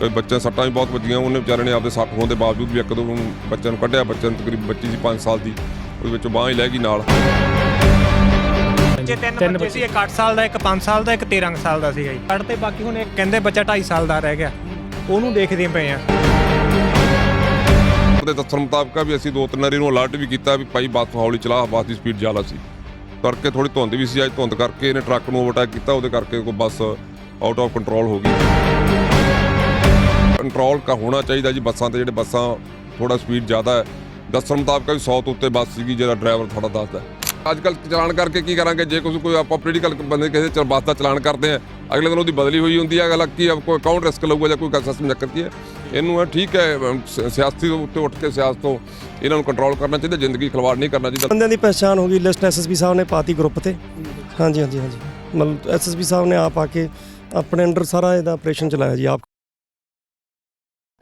ਕਈ ਬੱਚੇ ਸੱਟਾਂ ਵੀ ਬਹੁਤ ਵੱਜੀਆਂ ਉਹਨੇ ਵਿਚਾਰੇ ਨੇ ਆਪਦੇ ਸੱਟ ਹੋਣ ਦੇ ਬਾਵਜੂਦ ਵੀ ਇੱਕ ਦੋ ਨੂੰ ਬੱਚਿਆਂ ਨੂੰ ਕੱਢਿਆ ਬੱਚਿਆਂ ਨੂੰ ਤਕਰੀਬਨ ਬੱਚੀ ਸੀ 5 ਸਾਲ ਦੀ ਉਹਦੇ ਵਿੱਚੋਂ ਬਾਂਹ ਹੀ ਲੈ ਗਈ ਨਾਲ। ਬੱਚੇ ਤਿੰਨ ਬੱਚੇ ਸੀ ਇੱਕ 8 ਸਾਲ ਦਾ ਇੱਕ 5 ਸਾਲ ਦਾ ਇੱਕ 13 ਕੁ ਸਾਲ ਦਾ ਸੀਗਾ ਜੀ। ਕੱਢ ਤੇ ਬਾਕੀ ਹੁਣ ਇੱਕ ਕਹਿੰਦੇ ਬੱਚਾ 2.5 ਸਾਲ ਦਾ ਰਹਿ ਗਿਆ। ਉਹਨੂੰ ਦੇਖਦੇ ਪਏ ਆ। ਉਹਦੇ ਦੱਸਣ ਮੁਤਾਬਕ ਵੀ ਅਸੀਂ ਦੋ ਤਿੰਨ ਵਾਰੀ ਨੂੰ ਅਲਰਟ ਵੀ ਕੀਤਾ ਵੀ ਭਾਈ ਬੱਸ ਹੌਲੀ ਚਲਾ ਬੱਸ ਦੀ ਸਪੀਡ ਜ਼ਿਆਦਾ ਸੀ। ਕਰਕੇ ਥੋੜੀ ਧੁੰਦ ਵੀ ਸੀ ਅੱਜ ਧੁੰਦ ਕਰਕੇ ਇਹਨੇ ਟਰੱਕ ਨੂੰ ਓਵਰਟੇਕ ਕੀਤਾ ਉਹਦੇ ਕਰਕੇ ਕੋਈ ਬੱਸ ਆਊਟ ਆਫ ਕੰਟਰੋਲ ਹੋ ਗਈ। ਕੰਟਰੋਲ ਕਾ ਹੋਣਾ ਚਾਹੀਦਾ ਜੀ ਬੱਸਾਂ ਤੇ ਜਿਹੜੇ ਬੱਸਾਂ ਥੋੜਾ ਸਪੀਡ ਜ਼ਿਆਦਾ ਹੈ। ਦੱਸਣ ਮੁਤਾਬਕ ਵੀ 100 ਤੋਂ ਉੱਤੇ ਬੱਸ ਸੀਗੀ ਜਿਹੜਾ ਡਰਾਈਵਰ ਥੋੜਾ ਦੱਸਦਾ। ਅੱਜ ਕੱਲ ਚਲਾਨ ਕਰਕੇ ਕੀ ਕਰਾਂਗੇ? ਜੇ ਕੁਝ ਕੋਈ ਆਪਾਂ ਪੋਲੀਟੀਕਲ ਬੰਦੇ ਕਿਸੇ ਚ ਬੱਸ ਦਾ ਚਲਾਨ ਕਰਦੇ ਆ ਅਗਲੇ ਦਿਨ ਉਹਦੀ ਬਦਲੀ ਹੋਈ ਹੁੰਦੀ ਹੈ ਅਗਲਾ ਕੀ ਕੋਈ ਅਕਾਊਂਟ ਰਿਸਕ ਲਊਗਾ ਜਾਂ ਕੋਈ ਸਿਸਟਮ ਚੱਕਰ ਕੀ ਹੈ? ਇਹਨੂੰ ਠੀਕ ਹੈ ਅਮ, ਸਿਆਸਤੀ ਉੱਤੇ ਉੱਠ ਕੇ ਸਿਆਸਤ ਤੋਂ ਇਹਨਾਂ ਨੂੰ ਕੰਟਰੋਲ ਕਰਨਾ ਚਾਹੀਦਾ ਜ਼ਿੰਦਗੀ ਖਿਲਵਾੜ ਨਹੀਂ ਕਰਨਾ ਚਾਹੀਦਾ। ਬੰਦਿਆਂ ਦੀ ਪਛਾਣ ਹੋ ਗਈ ਲਿਸਟ ਐਸਐਸਪੀ ਸਾਹਿਬ ਨੇ ਪਾਤੀ ਗਰੁੱਪ ਤੇ। ਹਾਂਜੀ ਹਾਂਜੀ ਹਾਂਜੀ। ਮਤਲਬ ਐਸਐਸਪੀ ਸਾਹਿਬ ਨੇ ਆਪ ਆ ਕੇ ਆਪਣੇ ਅੰਡਰ ਸਾਰਾ ਇਹਦਾ ਆਪਰੇਸ਼ਨ ਚਲਾਇਆ ਜੀ ਆਪ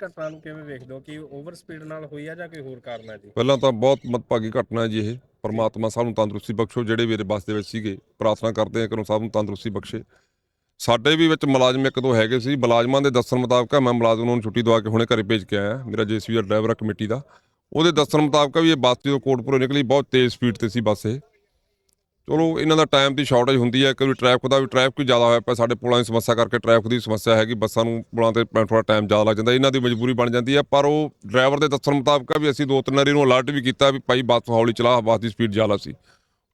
ਘਟਨਾ ਨੂੰ ਕਿਵੇਂ ਵੇਖਦੇ ਹੋ? ਕਿ ਓਵਰ ਸਪੀਡ ਨਾਲ ਹੋਈ ਆ ਜਾਂ ਕੋਈ ਹੋਰ ਕਾਰਨ ਹੈ ਜੀ? ਪਹਿਲਾਂ ਤਾਂ ਬਹੁਤ ਮਤਭਾਗੀ ਘਟਨਾ ਹੈ ਜੀ ਇਹ। ਪਰਮਾਤਮਾ ਸਭ ਨੂੰ ਤੰਦਰੁਸਤੀ ਬਖਸ਼ੋ, ਜਿਹੜੇ ਮੇਰੇ ਬੱਸ ਦੇ ਵਿੱਚ ਸੀਗੇ। ਪ੍ਰਾਰਥਨਾ ਕਰਦੇ ਹਾਂ ਕਿ ਉਹਨੂੰ ਸਭ ਨੂੰ ਤੰਦਰੁਸਤੀ ਬਖਸ਼ੇ। ਸਾਡੇ ਵੀ ਵਿੱਚ ਮੁਲਾਜ਼ਮ ਇੱਕ ਦੋ ਹੈਗੇ ਸੀ। ਮੁਲਾਜ਼ਮਾਂ ਦੇ ਦੱਸਣ ਮੁਤਾਬਕ ਮੈਂ ਮੁਲਾਜ਼ਮ ਨੂੰ ਛੁੱਟੀ ਦਵਾ ਕੇ ਹੁਣੇ ਘਰੇ ਭੇਜ ਕੇ ਆਇਆ। ਮੇਰਾ ਜੇਸੀਬੀ ਦਾ ਡਰਾਈਵਰ ਆ ਕਮੇਟੀ ਦਾ। ਉਹਦੇ ਦੱਸਣ ਮੁਤਾਬਕ ਵੀ ਇਹ ਬੱਸ ਜਦੋਂ ਕੋਟਪੁਰੋਂ ਨਿਕਲੀ, ਬਹੁਤ ਤੇਜ਼ ਸਪੀਡ ਤੇ ਸੀ ਬੱਸ ਇਹ। ਚਲੋ ਇਹਨਾਂ ਦਾ ਟਾਈਮ ਦੀ ਸ਼ਾਰਟੇਜ ਹੁੰਦੀ ਹੈ ਕਿਉਂਕਿ ਟ੍ਰੈਫਿਕ ਦਾ ਵੀ ਟ੍ਰੈਫਿਕ ਜ਼ਿਆਦਾ ਹੋਇਆ ਪਿਆ, ਸਾਡੇ ਪੁਲਾਂ ਦੀ ਸਮੱਸਿਆ ਕਰਕੇ ਟ੍ਰੈਫਿਕ ਦੀ ਸਮੱਸਿਆ ਹੈਗੀ, ਬੱਸਾਂ ਨੂੰ, ਪੁਲਾਂ ਤੇ ਥੋੜਾ ਟਾਈਮ ਜ਼ਿਆਦਾ ਲੱਗ ਜਾਂਦਾ, ਇਹਨਾਂ ਦੀ ਮਜਬੂਰੀ ਬਣ ਜਾਂਦੀ ਹੈ, ਪਰ ਉਹ ਡਰਾਈਵਰ ਦੇ ਦੱਸਣ ਮੁਤਾਬਕ ਵੀ ਅਸੀਂ ਦੋ ਤਿੰਨ ਵਾਰੀ ਨੂੰ ਅਲਰਟ ਵੀ ਕੀਤਾ ਵੀ ਭਾਈ ਬੱਸ ਹੌਲੀ ਚਲਾ, ਬੱਸ ਦੀ ਸਪੀਡ ਜ਼ਿਆਦਾ ਸੀ।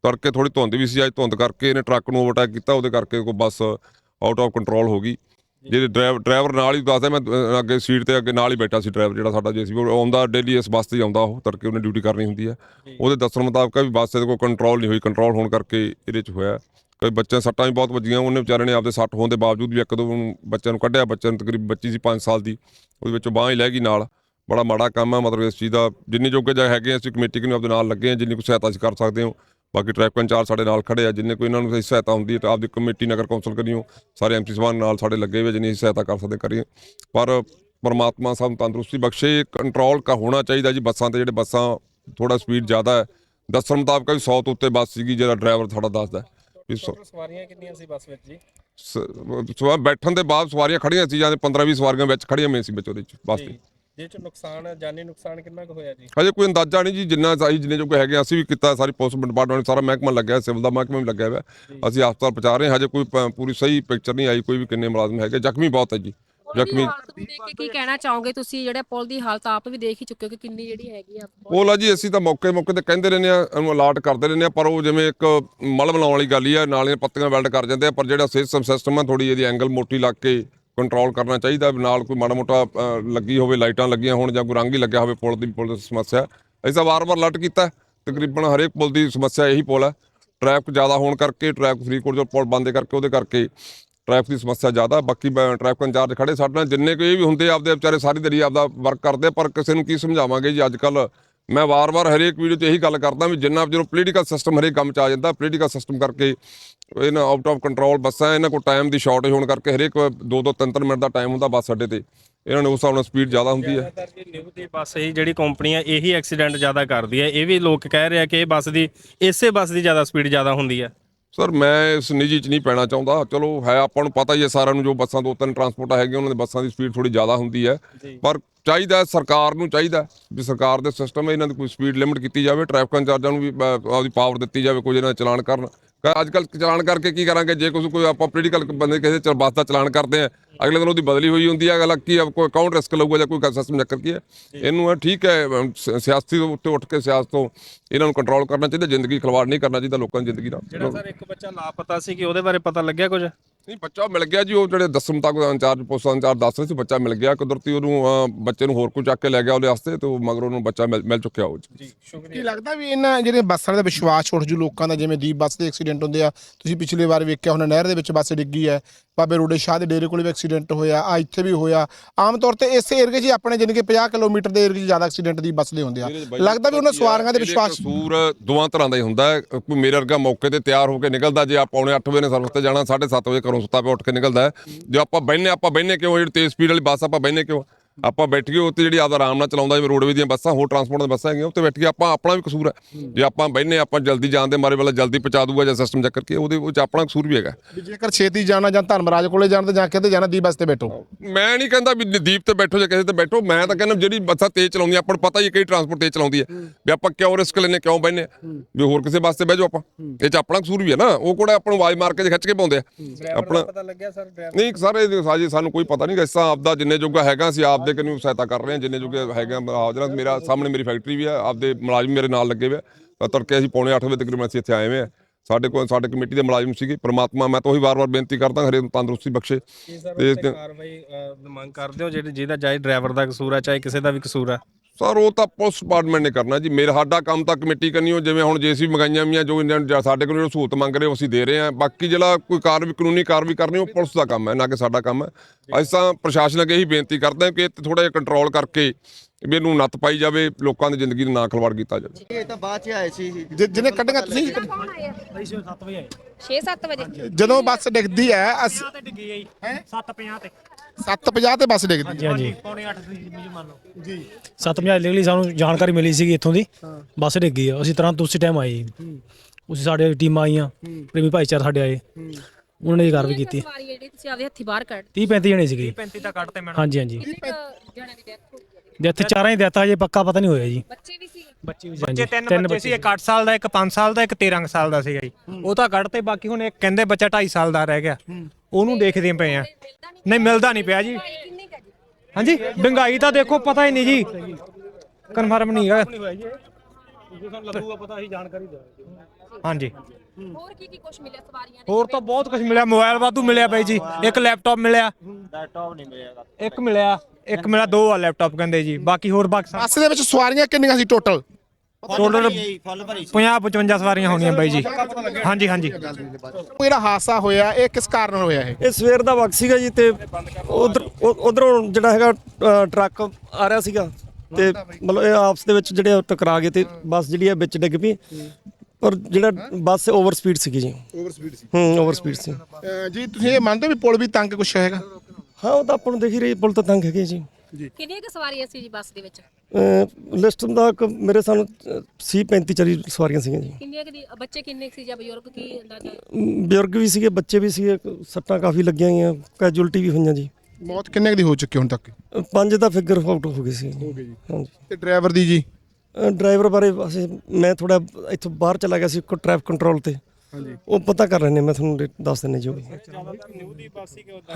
ਤੜਕੇ ਥੋੜੀ ਧੁੰਦ ਵੀ ਸੀ, ਅੱਜ ਧੁੰਦ ਕਰਕੇ ਇਹਨੇ ਟਰੱਕ ਨੂੰ ਓਵਰਟੇਕ ਕੀਤਾ, ਉਹਦੇ ਕਰਕੇ ਕੋਈ ਬੱਸ ਆਊਟ ਆਫ ਕੰਟਰੋਲ ਹੋ ਗਈ। ਜਿਹੜੇ ਡਰਾਈਵਰ ਡਰਾਈਵਰ ਨਾਲ ਹੀ ਦੱਸਦਾ ਮੈਂ ਅੱਗੇ ਸੀਟ ਤੇ ਅੱਗੇ ਨਾਲ ਹੀ ਬੈਠਾ ਸੀ ਡਰਾਈਵਰ ਜਿਹੜਾ ਸਾਡਾ ਜੇਸੀਬੀ ਉਹ ਆਉਂਦਾ ਡੇਲੀ ਇਸ ਬੱਸ ਤੇ ਹੀ ਆਉਂਦਾ ਉਹ ਤੜਕੇ ਉਹਨੇ ਡਿਊਟੀ ਕਰਨੀ ਹੁੰਦੀ ਹੈ ਉਹਦੇ ਦੱਸਣ ਮੁਤਾਬਕ ਵੀ ਬੱਸ ਦੇ ਕੋਈ ਕੰਟਰੋਲ ਨਹੀਂ ਹੋਈ ਕੰਟਰੋਲ ਹੋਣ ਕਰਕੇ ਇਹਦੇ ਚ ਹੋਇਆ। ਕਈ ਬੱਚੇ ਸੱਟਾਂ ਵੀ ਬਹੁਤ ਵੱਜੀਆਂ ਉਹਨੇ ਵਿਚਾਰੇ ਨੇ ਆਪਦੇ ਸੱਟ ਹੋਣ ਦੇ ਬਾਵਜੂਦ ਵੀ ਇੱਕ ਦੋ ਨੂੰ ਬੱਚਿਆਂ ਨੂੰ ਕੱਢਿਆ ਬੱਚਿਆਂ ਨੂੰ ਤਕਰੀਬਨ ਬੱਚੀ ਸੀ 5 ਸਾਲ ਦੀ ਉਹਦੇ ਵਿੱਚੋਂ ਬਾਂਹ ਹੀ ਲੈ ਗਈ ਨਾਲ। ਬੜਾ ਮਾੜਾ ਕੰਮ ਹੈ ਮਤਲਬ ਇਸ ਚੀਜ਼ ਦਾ ਜਿੰਨੀ ਜੋਗੇ ਜਾ ਹੈਗੇ ਅਸੀਂ ਕਮੇਟੀ ਨੂੰ ਆਪਦੇ ਨਾਲ ਲੱਗੇ ਹਾਂ ਜਿੰਨੀ ਕੁ ਸਹਾਇਤਾ ਅਸੀਂ ਕਰ ਸਕਦੇ ਹਾਂ ਬਾਕੀ ਟ੍ਰੈਫਿਕ ਇੰਚਾਰਜ ਸਾਡੇ ਨਾਲ ਖੜੇ ਆ ਜਿੰਨੇ ਕੋਈ ਇਹਨਾਂ ਨੂੰ ਸਹੀ ਸਹਾਇਤਾ ਹੁੰਦੀ ਹੈ ਤਾਂ ਆਪਦੀ ਕਮੇਟੀ ਨਗਰ ਕੌਂਸਲ ਕਰੀਓ ਸਾਰੇ ਐਮਪੀ ਸਾਹਿਬਾਨ ਨਾਲ ਸਾਡੇ ਲੱਗੇ ਹੋਏ ਜਿੰਨੀ ਸਹਾਇਤਾ ਕਰ ਸਕਦੇ ਕਰੀਏ। ਪਰ ਪਰਮਾਤਮਾ ਸਭ ਨੂੰ ਤੰਦਰੁਸਤੀ ਬਖਸ਼ੇ ਕੰਟਰੋਲ ਕਾ ਹੋਣਾ ਚਾਹੀਦਾ ਜੀ ਬੱਸਾਂ ਤੇ ਜਿਹੜੇ ਬੱਸਾਂ ਥੋੜਾ ਸਪੀਡ ਜ਼ਿਆਦਾ ਹੈ। ਦੱਸਣ ਮੁਤਾਬਕ ਵੀ 100 ਤੋਂ ਉੱਤੇ ਬੱਸ ਸੀਗੀ ਜਿਹੜਾ ਡਰਾਈਵਰ ਸਾਡਾ ਦੱਸਦਾ ਵੀ ਸਵਾਰੀਆਂ ਕਿੰਨੀਆਂ ਸੀ ਬੱਸ ਵਿੱਚ ਜੀ? ਸਵਾ ਬੈਠਣ ਦੇ ਬਾਅਦ ਸਵਾਰੀਆਂ ਖੜੀਆਂ ਸੀ ਜਾਂ 15 20 ਸਵਾਰੀਆਂ ਵਿੱਚ ਖੜੀਆਂ ਮੈਂ ਸੀ ਵਿੱਚ ਉਹਦੇ ਚ ਬੱਸ ਤੇ। ਜੇ ਚ ਨੁਕਸਾਨ ਜਾਨੀ ਨੁਕਸਾਨ ਕਿੰਨਾ ਕੁ ਹੋਇਆ ਜੀ? ਹਜੇ ਕੋਈ ਅੰਦਾਜ਼ਾ ਨਹੀਂ ਜੀ ਜਿੰਨਾ ਅਸੀਂ ਜਿੰਨੇ ਜੋ ਹੈਗੇ ਅਸੀਂ ਵੀ ਕੀਤਾ ਸਾਰੀ ਪੋਸਟ ਡਿਪਾਰਟਮੈਂਟ ਸਾਰਾ ਮਹਿਕਮਾ ਲੱਗਿਆ ਸਿਵਲ ਦਾ ਮਹਿਕਮਾ ਵੀ ਲੱਗਿਆ ਹੋਇਆ। ਅਸੀਂ ਹਸਪਤਾਲ ਪਹੁੰਚਾ ਰਹੇ ਹਾਂ ਹਜੇ ਕੋਈ ਪ- ਪੂਰੀ ਸਹੀ ਪਿਕਚਰ ਨਹੀਂ ਆਈ ਕੋਈ ਵੀ ਕਿੰਨੇ ਮੁਲਾਜ਼ਮ ਹੈਗੇ ਜ਼ਖਮੀ ਬਹੁਤ ਹੈ ਜੀ ਜ਼ਖਮੀ। ਹਾਲਤ ਨੂੰ ਦੇਖ ਕੇ ਕੀ ਕਹਿਣਾ ਚਾਹੋਗੇ ਤੁਸੀਂ? ਜਿਹੜੇ ਪੁਲ ਦੀ ਹਾਲਤ ਆਪ ਵੀ ਦੇਖ ਹੀ ਚੁੱਕੇ ਹੋ ਕਿ ਕਿੰਨੀ ਜਿਹੜੀ ਹੈਗੀ ਆ ਉਹ ਲਾ ਜੀ ਅਸੀਂ ਤਾਂ ਮੌਕੇ ਮੌਕੇ ਤੇ ਕਹਿੰਦੇ ਰਹਿੰਦੇ ਆ ਉਹਨੂੰ ਅਲਾਟ ਕਰਦੇ ਰਹਿੰਦੇ ਆ ਪਰ ਉਹ ਜਿਵੇਂ ਇੱਕ ਮਲ ਬਣਾਉਣ ਵਾਲੀ ਗੱਲ ਹੀ ਆ ਨਾਲੇ ਪੱਤੀਆਂ ਵੈਲਡ ਕਰ ਜਾਂਦੇ ਆ ਪਰ ਜਿਹੜਾ ਸਿਸਟਮ ਸਿਸਟਮ ਆ ਥੋੜੀ ਇਹਦੀ ਐਂਗਲ ਮੋਟੀ ਲੱਗ ਕੇ ਕੰਟਰੋਲ ਕਰਨਾ ਚਾਹੀਦਾ ਨਾਲ ਕੋਈ ਮਾੜਾ ਮੋਟਾ ਲੱਗੀ ਹੋਵੇ, ਲਾਈਟਾਂ ਲੱਗੀਆਂ ਹੋਣ ਜਾਂ ਕੋਈ ਰੰਗ ਹੀ ਲੱਗਿਆ ਹੋਵੇ ਪੁਲ ਦੀ ਪੁਲ ਦੀ ਸਮੱਸਿਆ। ਅਸੀਂ ਤਾਂ ਵਾਰ-ਵਾਰ ਅਲਰਟ ਕੀਤਾ। ਤਕਰੀਬਨ ਹਰੇਕ ਪੁਲ ਦੀ ਸਮੱਸਿਆ ਇਹੀ ਪੁਲ ਹੈ। ਟ੍ਰੈਫਿਕ ਜ਼ਿਆਦਾ ਹੋਣ ਕਰਕੇ, ਟ੍ਰੈਫਿਕ ਫਰੀਦਕੋਟ ਜੋ ਪੁਲ ਬੰਦ ਕਰਕੇ, ਉਹਦੇ ਕਰਕੇ ਟ੍ਰੈਫਿਕ ਦੀ ਸਮੱਸਿਆ ਜ਼ਿਆਦਾ। ਬਾਕੀ ਟ੍ਰੈਫਿਕ ਇੰਚਾਰਜ ਖੜੇ ਸਾਡੇ ਨਾਲ, ਜਿੰਨੇ ਕੋਈ ਵੀ ਹੁੰਦੇ ਆਪਦੇ ਵਿਚਾਰੇ ਸਾਰੀ ਦਿਹਾੜੀ ਆਪਦਾ ਵਰਕ ਕਰਦੇ ਪਰ ਕਿਸੇ ਨੂੰ ਕੀ ਸਮਝਾਵਾਂਗੇ ਜੀ? ਅੱਜ ਕੱਲ ਮੈਂ ਵਾਰ-ਵਾਰ ਹਰੇਕ ਵੀਡੀਓ 'ਚ ਇਹੀ ਗੱਲ ਕਰਦਾ ਵੀ ਜਿੰਨਾ ਜਦੋਂ ਪੋਲੀਟੀਕਲ ਸਿਸਟਮ ਹਰੇਕ ਕੰਮ 'ਚ ਆ ਜਾਂਦਾ ਪੋਲੀਟੀਕਲ ਸਿਸਟਮ ਕਰਕੇ ਇਹਨਾਂ ਆਊਟ ਆਫ ਕੰਟਰੋਲ ਬੱਸਾਂ ਇਹਨਾਂ ਕੋਲ ਟਾਈਮ ਦੀ ਸ਼ਾਰਟੇਜ ਹੋਣ ਕਰਕੇ ਹਰੇਕ 2-2 3-3 ਮਿੰਟ ਦਾ ਟਾਈਮ ਹੁੰਦਾ ਬੱਸ ਅੱਡੇ ਤੇ। ਇਹਨਾਂ ਨੇ ਉਸ ਹਿਸਾਬ ਨਾਲ ਸਪੀਡ ਜ਼ਿਆਦਾ ਹੁੰਦੀ ਹੈ। ਨਿਊ ਦੀ ਬੱਸ ਹੀ ਜਿਹੜੀ ਕੰਪਨੀ ਹੈ ਇਹੀ ਐਕਸੀਡੈਂਟ ਜ਼ਿਆਦਾ ਕਰਦੀ ਹੈ। ਇਹ ਵੀ ਲੋਕ ਕਹਿ ਰਹੇ ਆ ਕਿ ਇਹ ਬੱਸ ਦੀ ਇਸੇ ਬੱਸ ਦੀ ਜ਼ਿਆਦਾ ਸਪੀਡ ਜ਼ਿਆਦਾ ਹੁੰਦੀ ਹੈ। ਸਰ ਮੈਂ ਇਸ ਨਿੱਜੀ 'ਚ ਨਹੀਂ ਪੈਣਾ ਚਾਹੁੰਦਾ। ਚਲੋ ਹੈ ਆਪਾਂ ਨੂੰ ਪਤਾ ਹੀ ਹੈ ਸਾਰਿਆਂ ਨੂੰ ਜੋ ਬੱਸਾਂ ਦੋ ਤਿੰਨ ਟਰਾਂਸਪੋਰਟਾਂ ਹੈਗੀਆਂ ਉਹਨਾਂ ਦੀ ਬੱਸਾਂ ਦੀ ਸਪੀਡ ਥੋੜੀ ਜ਼ਿਆਦਾ ਹੁੰਦੀ ਹੈ। ਪਰ ਚਾਹੀਦਾ ਸਰਕਾਰ ਨੂੰ ਚਾਹੀਦਾ ਵੀ ਸਰਕਾਰ ਦੇ ਸਿਸਟਮ ਇਹਨਾਂ ਦੀ ਕੋਈ ਸਪੀਡ ਲਿਮਿਟ ਕੀਤੀ ਜਾਵੇ ਟ੍ਰੈਫਿਕ ਇੰਚਾਰਜਾਂ ਨੂੰ ਵੀ ਆਪਦੀ ਪਾਵਰ ਦਿੱਤੀ ਜਾਵੇ ਕੋਈ ਇਹਨਾਂ ਦਾ ਚਲਾਨ ਕਰਨ। ਅੱਜ ਕੱਲ ਚਲਾਨ ਕਰਕੇ ਕੀ ਕਰਾਂਗੇ? ਜੇ ਕੁਝ ਕੋਈ ਆਪਾਂ ਪੋਲੀਟੀਕਲ ਬੰਦੇ ਕਿਸੇ ਚ ਬੱਸ ਦਾ ਚਲਾਨ ਕਰਦੇ ਆ ਅਗਲੇ ਦਿਨ ਉਹਦੀ ਬਦਲੀ ਹੋਈ ਹੁੰਦੀ ਹੈ ਅਗਲਾ ਕੀ ਕੋਈ ਅਕਾਊਂਟ ਰਿਸਕ ਲਊਗਾ ਜਾਂ ਕੋਈ ਸਿਸਟਮ ਚੱਕਰ ਕੀ ਹੈ ਇਹਨੂੰ ਇਹ ਠੀਕ ਹੈ ਅਮ, ਸਿਆਸਤੀ ਦੇ ਉੱਤੇ ਉੱਠ ਕੇ ਸਿਆਸਤ ਤੋਂ ਇਹਨਾਂ ਨੂੰ ਕੰਟਰੋਲ ਕਰਨਾ ਚਾਹੀਦਾ ਜ਼ਿੰਦਗੀ ਖਿਲਵਾੜ ਨਹੀਂ ਕਰਨਾ ਚਾਹੀਦਾ ਲੋਕਾਂ ਦੀ ਜ਼ਿੰਦਗੀ ਜਿਹੜਾ ਦਾ ਸਰ ਇੱਕ ਬੱਚਾ ਲਾਪਤਾ ਸੀ ਕਿ ਉਹਦੇ ਬਾਰੇ ਪਤਾ ਲੱਗਿਆ ਕੁਝ? ਨਹੀਂ ਬੱਚਾ ਮਿਲ ਗਿਆ ਜੀ ਉਹ ਜਿਹੜੇ ਦੱਸਣ ਤੱਕ ਇੰਚਾਰਜ ਪੋਸਟ ਇੰਚਾਰਜ ਦੱਸ ਰਹੇ ਸੀ ਬੱਚਾ ਮਿਲ ਗਿਆ ਕੁਦਰਤੀ ਉਹਨੂੰ ਬੱਚੇ ਨੂੰ ਹੋਰ ਕੋਈ ਚੱਕ ਕੇ ਲੈ ਗਿਆ ਉਹਦੇ ਵਾਸਤੇ ਤੇ ਉਹ ਮਗਰ ਉਹਨੂੰ ਬੱਚਾ ਮਿਲ ਮਿਲ ਚੁੱਕਿਆ ਉਹ। ਜੀ ਕੀ ਸ਼ੁਕਰੀਆ ਲੱਗਦਾ ਵੀ ਇਹਨਾਂ ਜਿਹੜੇ ਬੱਸਾਂ ਦਾ ਵਿਸ਼ਵਾਸ ਉੱਠ ਜੂ ਲੋਕਾਂ ਦਾ ਜਿਵੇਂ ਦੀਪ ਬੱਸ ਦੇ ਐਕਸੀਡੈਂਟ ਹੁੰਦੇ ਆ ਤੁਸੀਂ ਪਿਛਲੀ ਵਾਰ ਵੇਖਿਆ ਹੁਣ ਨਹਿਰ ਦੇ ਵਿੱਚ ਬੱਸ ਡਿੱਗੀ ਹੈ ਬਾਬੇ ਰੋਡੇ ਸ਼ਾਹ ਦੇ ਡੇਰੇ ਕੋਲ ਵੀ ਐਕਸੀਡੈਂਟ ਹੋਇਆ ਆ ਇੱਥੇ ਵੀ ਹੋਇਆ। ਆਮ ਤੌਰ ਤੇ ਇਸ ਏਰੀਏ 'ਚ ਹੀ ਆਪਣੇ ਜਾਣੀ ਕਿ 50 ਕਿਲੋਮੀਟਰ ਦੇ ਏਰੀਏ 'ਚ ਜ਼ਿਆਦਾ ਐਕਸੀਡੈਂਟ ਦੀ ਬੱਸ ਦੇ ਹੁੰਦੇ ਆ। ਲੱਗਦਾ ਵੀ ਉਹਨਾਂ ਸਵਾਰੀਆਂ ਦੇ ਵਿਸ਼ਵਾਸ ਕਸੂਰ ਦੋਵਾਂ ਤਰ੍ਹਾਂ ਦਾ ਹੀ ਹੁੰਦਾ ਕੋਈ ਮੇਰੇ ਵਰਗਾ ਮੌਕੇ ਤੇ ਤਿਆਰ ਹੋ ਕੇ ਨਿਕਲਦਾ ਜੇ ਆ ਪੌਣੇ 8 ਵਜੇ ਨੇ ਸਰਵਿਸ ਤੇ ਜਾਣਾ 7:30 ਵਜੇ ਘਰੋਂ ਸੁੱਤਾ ਪਿਆ ਉੱਠ ਕੇ ਨਿਕਲਦਾ। ਜੇ ਆਪਾਂ ਬਹਿਨੇ ਆਪਾਂ ਬਹਿਨੇ ਕਿਉਂ? ਜਿਹੜੀ ਤੇਜ਼ ਸਪੀਡ ਵਾਲੀ ਬੱਸ ਆਪਾਂ ਬਹਿਨੇ ਕਿਉਂ? ਆਪਾਂ ਬੈਠੀਏ ਉੱਤੇ ਜਿਹੜੀ ਆਦਾ ਆਰਾਮ ਨਾਲ ਚਲਾਉਂਦਾ ਜਿਵੇਂ ਰੋਡਵੇ ਦੀਆਂ ਬੱਸਾਂ ਹੋਰ ਟਰਾਂਸਪੋਰਟ ਦੀਆਂ ਬੱਸਾਂ ਹੈਗੀਆਂ ਉੱਤੇ ਬੈਠੀਏ ਆਪਾਂ ਆਪਣਾ ਵੀ ਕਸੂਰ ਹੈ। ਜੇ ਆਪਾਂ ਬੈਠਨੇ ਆਪਾਂ ਜਲਦੀ ਜਾਣ ਦੇ ਮਾਰੇ ਵਾਲਾ ਜਲਦੀ ਪਹੁੰਚਾ ਦੂਗਾ ਜਾਂ ਸਿਸਟਮ ਚੈੱਕ ਕਰਕੇ ਉਹਦੇ ਵਿੱਚ ਆਪਣਾ ਕਸੂਰ ਵੀ ਹੈਗਾ। ਜੇਕਰ ਛੇਤੀ ਜਾਣਾ ਜਾਂ ਧਰਮਰਾਜ ਕੋਲੇ ਜਾਣਾ ਤਾਂ ਜਾਂ ਕਿਤੇ ਜਾਣਾ ਦੀ ਬੱਸ ਤੇ ਬੈਠੋ। ਮੈਂ ਨਹੀਂ ਕਹਿੰਦਾ ਵੀ ਨਦੀਪ ਤੇ ਬੈਠੋ ਜਾਂ ਕਿਸੇ ਤੇ ਬੈਠੋ ਮੈਂ ਤਾਂ ਕਹਿੰਦਾ ਜਿਹੜੀ ਬੱਸਾਂ ਤੇਜ਼ ਚਲਾਉਂਦੀਆਂ ਆਪਾਂ ਨੂੰ ਪਤਾ ਹੀ ਕਿਹੜੀ ਟਰਾਂਸਪੋਰਟ ਤੇਜ਼ ਚਲਾਉਂਦੀ ਹੈ। ਵੀ ਆਪਾਂ ਕਿਉਂ ਰਿਸਕ ਲੈਨੇ ਕਿਉਂ ਬੈਠਨੇ ਵੀ ਹੋਰ ਕਿਸੇ ਬੱਸ ਤੇ ਬਹਿ ਜਾਓ ਆਪਾਂ। ਇਹ ਚ ਆਪਣਾ ਕਸੂਰ ਵੀ ਹੈ ਨਾ ਉਹ ਕੋੜਾ ਆਪਾਂ ਨੂੰ ਆਵਾਜ਼ ਮਾਰ ਕੇ ਖਿੱਚ ਕੇ ਪਾਉਂਦੇ ਆ। ਆਪਣਾ ਪਤਾ ਲੱਗਿਆ ਸਰ ਡਰਾਈਵਰ ਨਹੀਂ ਸਾਰੇ ਦੇ ਸਾਜੀ ਸਾਨੂੰ ਕੋਈ ਪਤਾ ਨਹੀਂ ਅਸਾਂ ਆਪਦਾ ਜਿੰਨੇ ਜੋਗਾ ਹੈਗਾ ਅਸੀਂ ਆਪਦੇ ਕੰਨੂ ਸਹਾਇਤਾ ਕਰ ਰਹੇ ਹਾਂ ਜਿੰਨੇ ਜੋਗੇ ਹੈਗਾ ਹਾਜ਼ਰਾਂ ਮੇਰਾ ਸਾਹਮਣੇ ਮੇਰੀ ਫੈਕਟਰੀ ਵੀ ਆ, ਆਪਦੇ ਮੁਲਾਜ਼ਮ ਮੇਰੇ ਨਾਲ ਲੱਗੇ ਹੋਏ ਆ। ਤੜਕੇ ਅਸੀਂ ਪੌਣੇ 8 ਵਜੇ ਤਕਰੀਬਨ ਅਸੀਂ ਇੱਥੇ ਆਏ ਹੋਏ ਆ। ਸਾਡੇ ਕੋਲ, ਸਾਡੇ ਕਮੇਟੀ ਦੇ ਮੁਲਾਜ਼ਮ ਸੀਗੇ, ਪ੍ਰਮਾਤਮਾ, ਮੈਂ ਤਾਂ ਉਹੀ ਵਾਰ-ਵਾਰ ਬੇਨਤੀ ਕਰਦਾ ਹਰੇ ਨੂੰ ਤੰਦਰੁਸਤੀ ਬਖਸ਼ੇ। ਤੇ ਕਾਰਵਾਈ ਮੰਗ ਕਰਦੇ ਹੋ, ਜਿਹੜੇ ਜਿਹਦਾ ਚਾਹੇ ਡਰਾਈਵਰ ਦਾ ਕਸੂਰ ਆ, ਚਾਹੇ ਕਿਸੇ ਦਾ ਵੀ ਕਸੂਰ ਆ? ਸਰ ਉਹ ਤਾਂ ਪੁਲਿਸ ਡਿਪਾਰਟਮੈਂਟ ਨੇ ਕਰਨਾ ਜੀ। ਮੇਰਾ ਸਾਡਾ ਕੰਮ ਤਾਂ ਕਮੇਟੀ ਕਰਨੀ ਹੋ ਜਿਵੇਂ ਹੁਣ ਜੇਸੀ ਮੰਗਾਈਆਂ ਵੀਆਂ ਜੋ ਇਹਨਾਂ ਨੂੰ ਸਾਡੇ ਕੋਲ ਜੋ ਸਹੂਲਤ ਮੰਗ ਰਹੇ ਹੋ ਅਸੀਂ ਦੇ ਰਹੇ ਹਾਂ। ਬਾਕੀ ਜਿਹੜਾ ਕੋਈ ਕਾਰਵਾਈ ਕਾਨੂੰਨੀ ਕਾਰਵਾਈ ਕਰਨੀ ਉਹ ਪੁਲਿਸ ਦਾ ਕੰਮ ਹੈ ਨਾ ਕਿ ਸਾਡਾ ਕੰਮ ਹੈ। ਅਸੀਂ ਤਾਂ ਪ੍ਰਸ਼ਾਸਨ ਅੱਗੇ ਇਹੀ ਬੇਨਤੀ ਕਰਦੇ ਹਾਂ ਕਿ ਥੋੜਾ ਜਿਹਾ ਕੰਟਰੋਲ ਕਰਕੇ ਵੀ ਇਹਨੂੰ ਨੱਥ ਪਾਈ ਜਾਵੇ ਲੋਕਾਂ ਦੀ ਜ਼ਿੰਦਗੀ ਨਾਲ ਨਾ ਖਿਲਵਾੜ ਕੀਤਾ ਜਾਵੇ। ਇਹ ਤਾਂ ਬਾਅਦ ਚ ਆਏ ਸੀ। ਜਿਹਨੇ ਕੱਢੀਆਂ ਤੁਸੀਂ 6-7 ਵਜੇ ਜਦੋਂ ਬੱਸ ਡਿੱਗਦੀ ਹੈ ਅਸੀਂ ਤੇ ਡਿੱਗੀ ਆਈ। 750 ਤੇ। 7:50 ਤੇ ਬੱਸ ਡਿੱਗਦੀ ਹਾਂਜੀ ਪੌਣੇ 8 ਦੀ ਮੰਨ ਲਓ। ਜੀ। ਸੱਤ ਵਜੇ ਲਈ ਸਾਨੂੰ ਜਾਣਕਾਰੀ ਮਿਲੀ ਸੀਗੀ ਇੱਥੋਂ ਦੀ। ਬੱਸ ਡਿੱਗੀ ਆ। ਅਸੀਂ ਤੁਰੰਤ ਉਸੇ ਟਾਈਮ ਆਏ। ਜੀ ਉਸੇ ਸਾਡੇ ਟੀਮਾਂ ਆਈਆਂ। ਪ੍ਰੇਮੀ ਭਾਈਚਾਰਾ ਸਾਡੇ ਆਏ। ਉਹਨਾਂ ਨੇ ਇਹ ਕਾਰਵਾਈ ਕੀਤੀ। ਸਵਾਰੀ ਜਿਹੜੀ ਤੁਸੀਂ ਆਪਦੇ ਹੱਥੀ ਬਾਹਰ ਕੱਢ 30 35 ਜਣੇ ਸੀਗੇ। 35 ਤਾਂ ਕੱਢਤੇ ਮੈਡਮ। ਹਾਂਜੀ ਹਾਂਜੀ। ਜਣਿਆਂ ਦੀ ਡੈਥ ਹੋ ਗਈ ਡੈਥ ਚਾਰਾਂ ਹੀ ਡੈਥ ਹਜੇ ਪੱਕਾ ਪਤਾ ਨਹੀਂ ਹੋਇਆ ਜੀ। ਬੱਚੇ ਵੀ ਸੀ? ਬੱਚੇ ਵੀ ਬੱਚੇ ਤਿੰਨ ਬੱਚੇ ਸੀ ਇੱਕ 8 ਸਾਲ ਦਾ ਇੱਕ 5 ਸਾਲ ਦਾ ਇੱਕ 13 ਕੁ ਸਾਲ ਦਾ ਸੀਗਾ ਜੀ। ਉਹ ਤਾਂ ਕੱਢਤੇ ਬਾਕੀ ਹੁਣ ਇੱਕ ਕਹਿੰਦੇ ਬੱਚਾ 2.5 ਸਾਲ ਦਾ ਰਹਿ ਗਿਆ। ਉਹਨੂੰ ਦੇਖਦੇ ਪਏ ਆ। ਨਹੀਂ, ਮਿਲਦਾ ਨਹੀਂ ਪਿਆ ਜੀ। ਹਾਂਜੀ, ਡੰਗਾਈ ਤਾਂ ਦੇਖੋ, ਪਤਾ ਹੀ ਨਹੀਂ ਜੀ। ਕਨਫਰਮ ਨਹੀਂ ਹੈਗਾ। ਲੱਗੂਗਾ ਪਤਾ ਅਸੀਂ ਜਾਣਕਾਰੀ ਹਾਂਜੀ। ਹੋਰ ਕੀ ਕੀ ਕੁਝ ਮਿਲਿਆ ਸਵਾਰੀਆਂ ਨੇ ਹੋਰ ਤਾਂ ਬਹੁਤ ਕੁਝ ਮਿਲਿਆ। ਮੋਬਾਈਲ ਵਾਧੂ ਮਿਲਿਆ ਬਾਈ ਜੀ। ਇੱਕ ਲੈਪਟਾਪ ਮਿਲਿਆ। ਲੈਪਟਾਪ ਨਹੀਂ ਮਿਲਿਆ ਇੱਕ ਮਿਲਿਆ ਇੱਕ ਮਿਲਿਆ, ਦੋ ਆ ਲੈਪਟਾਪ ਕਹਿੰਦੇ ਜੀ। ਬਾਕੀ ਹੋਰ ਬਾਕੀ ਬੱਸ ਦੇ ਵਿੱਚ ਸਵਾਰੀਆਂ ਕਿੰਨੀਆਂ ਸੀ ਟੋਟਲ ਟੋਟਲ ਫੁੱਲ ਭਰੀ 50 55 ਸਵਾਰੀਆਂ ਹੋਣੀਆਂ ਬਾਈ ਜੀ। ਹਾਂਜੀ ਹਾਂਜੀ। ਜਿਹੜਾ ਹਾਦਸਾ ਹੋਇਆ ਇਹ ਕਿਸ ਕਾਰਨ ਹੋਇਆ ਇਹ? ਇਹ ਸਵੇਰ ਦਾ ਵਕਤ ਸੀਗਾ ਜੀ ਤੇ ਉਧਰ ਉਧਰੋਂ ਜਿਹੜਾ ਹੈਗਾ ਅ, ਟਰੱਕ ਆ ਰਿਹਾ ਸੀਗਾ ਤੇ ਮਤਲਬ ਇਹ ਆਪਸ ਦੇ ਵਿੱਚ ਜਿਹੜੇ ਉਹ ਟਕਰਾ ਗਏ ਤੇ ਬੱਸ ਜਿਹੜੀ ਹੈ ਵਿੱਚ ਡਿੱਗ ਪਈ। ਪਰ ਜਿਹੜਾ ਬੱਸ ਓਵਰ ਸਪੀਡ ਸੀਗੀ ਜੀ। ਓਵਰ ਸਪੀਡ ਸੀ। ਹੂੰ ਓਵਰ ਸਪੀਡ ਸੀ। ਜੀ ਤੁਸੀਂ ਇਹ ਮੰਨਦੇ ਹੋ ਵੀ ਪੁਲ ਵੀ ਤੰਗ ਕੁਛ ਹੈਗਾ? ਹਾਂ ਉਹ ਤਾਂ ਆਪਾਂ ਨੂੰ ਦੇਖ ਹੀ ਰਹੀ ਪੁਲ ਤਾਂ ਤੰਗ ਹੈਗੇ ਜੀ। ਕਿੰਨੀਆਂ ਕੁ ਸਵਾਰੀਆਂ ਸੀ ਜੀ ਬੱਸ ਦੇ ਵਿੱਚ? ਲਿਸਟ ਦਾ ਇੱਕ ਮੇਰੇ ਸਾਨੂੰ ਅ, ਸੀ 35 40 ਸਵਾਰੀਆਂ ਸੀਗੀਆਂ ਜੀ। ਕਿੰਨੀਆਂ ਕੁ ਦੀ ਬੱਚੇ ਕਿੰਨੇ ਕੁ ਸੀ ਜਾਂ ਬਜ਼ੁਰਗ ਕੀ ਅੰਦਾਜ਼ਾ? ਅਮ, ਬਜ਼ੁਰਗ ਵੀ ਸੀਗੇ ਬੱਚੇ ਵੀ ਸੀਗੇ ਸੱਟਾਂ ਕਾਫੀ ਲੱਗੀਆਂ ਹੋਈਆਂ ਕੈਜੂਅਲਟੀ ਵੀ ਹੋਈਆਂ ਜੀ। ਮੌਤ ਕਿੰਨੇ ਕੁ ਦੀ ਹੋ ਚੁੱਕੀ ਹੁਣ ਤੱਕ? ਅ, ਪੰਜ ਦਾ ਫਿਗਰ ਆਊਟ ਹੋ ਗਏ ਸੀ। ਹੋ ਗਏ ਜੀ। ਹਾਂਜੀ। ਤੇ ਡਰਾਈਵਰ ਦੀ ਜੀ? ਅ, ਡਰਾਈਵਰ ਬਾਰੇ ਅਸੀਂ ਮੈਂ ਥੋੜਾ ਇੱਥੋਂ ਬਾਹਰ ਚਲਾ ਗਿਆ ਸੀ ਕੋ ਟ੍ਰੈਫਿਕ ਕੰਟਰੋਲ ਤੇ। ਉਹ ਪਤਾ ਕਰ ਰਹੇ ਨੇ ਮੈਂ ਤੁਹਾਨੂੰ ਡੇ- ਦੱਸ ਦਿੰਨੇ ਜੋ ਵੀ।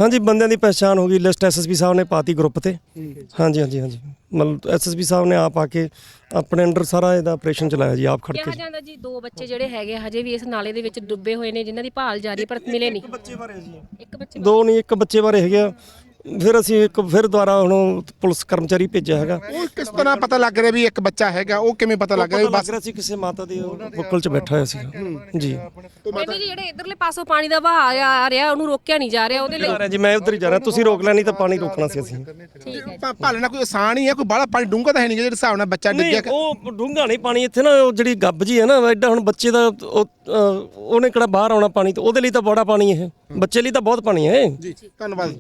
ਹਾਂਜੀ ਬੰਦਿਆਂ ਦੀ ਪਛਾਣ ਹੋ ਗਈ ਲਿਸਟ ਐਸਐਸਪੀ ਸਾਹਿਬ ਨੇ ਪਾਤੀ ਗਰੁੱਪ ਤੇ। ਹਾਂਜੀ ਹਾਂਜੀ ਹਾਂਜੀ। ਮਤਲਬ ਐਸਐਸਪੀ ਸਾਹਿਬ ਨੇ ਆਪ ਆ ਕੇ ਆਪਣੇ ਅੰਡਰ ਸਾਰਾ ਇਹਦਾ ਆਪਰੇਸ਼ਨ ਚਲਾਇਆ ਜੀ ਆਪ ਖੜ ਕਿਹਾ ਕੇ ਜਾਂਦਾ ਜੀ ਦੋ ਬੱਚੇ ਜਿਹੜੇ ਹੈਗੇ ਆ, ਹਜੇ ਵੀ ਇਸ ਨਾਲੇ ਦੇ ਵਿੱਚ ਡੁੱਬੇ ਹੋਏ ਨੇ ਜਿਨ੍ਹਾਂ ਦੀ ਭਾਲ ਜਾਰੀ ਹੈ, ਪਰ ਮਿਲੇ ਨਹੀਂ। ਬੱਚੇ ਬਾਰੇ ਜੀ। ਇੱਕ ਬੱਚੇ ਦੋ ਨਹੀਂ ਇੱਕ ਬੱਚੇ ਬਾਰੇ ਹੈਗੇ ਆ। ਫਿਰ ਅਸੀਂ ਇੱਕ ਫਿਰ ਦੁਬਾਰਾ ਹੁਣ ਪੁਲਿਸ ਕਰਮਚਾਰੀ ਭੇਜਿਆ ਹੈਗਾ। ਉਹ ਕਿਸ ਤਰ੍ਹਾਂ ਪਤਾ ਲੱਗ ਰਿਹਾ ਵੀ ਇੱਕ ਬੱਚਾ ਹੈਗਾ ਉਹ ਕਿਵੇਂ ਪਤਾ ਲੱਗ ਰਿਹਾ ਵੀ ਬੱਸ ਲੱਗ ਰਿਹਾ ਸੀ ਕਿਸੇ ਮਾਤਾ ਦੇ ਬੁੱਕਲ 'ਚ ਬੈਠਾ ਹੋਇਆ ਸੀ। ਜੀ। ਜੀ ਜਿਹੜੇ ਇਧਰਲੇ ਪਾਸੋਂ ਪਾਣੀ ਦਾ ਵਹਾਅ ਆ ਰਿਹਾ ਉਹਨੂੰ ਰੋਕਿਆ ਨਹੀਂ ਜਾ ਰਿਹਾ ਉਹਦੇ ਲਈ ਜਾ ਰਿਹਾ ਜੀ ਮੈਂ ਉਧਰ ਹੀ ਜਾ ਰਿਹਾ ਤੁਸੀਂ ਰੋਕ ਲੈਣੀ ਤਾਂ ਪਾਣੀ ਰੋਕਣਾ ਸੀ ਅਸੀਂ। ਠੀਕ ਹੈ। ਭਾ- ਭਾਲਣਾ ਕੋਈ ਆਸਾਨ ਹੀ ਹੈ ਕੋਈ ਬਾਹਲਾ ਪਾਣੀ ਡੂੰਘਾ ਤਾਂ ਹੈ ਨਹੀਂ ਜਿਹੜੇ ਹਿਸਾਬ ਨਾਲ ਬੱਚਾ ਨਹੀਂ ਡਿੱਗਿਆ। ਉਹ ਡੂੰਘਾ ਨਹੀਂ ਪਾਣੀ ਇੱਥੇ ਨਾ ਉਹ ਜਿਹੜੀ ਗੱਬ ਜੀ ਹੈ ਨਾ ਐਡਾ ਹੁਣ ਬੱਚੇ ਦਾ ਉਹ, ਉਹਨੇ ਕਿਹੜਾ ਬਾਹਰ ਆਉਣਾ ਪਾਣੀ ਤੋਂ ਉਹਦੇ ਲਈ ਤਾਂ ਬੜਾ ਪਾਣੀ ਇਹ। ਬੱਚੇ ਲਈ ਤਾਂ ਬਹੁਤ ਪਾਣੀ ਹੈ ਜੀ ਧੰਨਵਾਦ।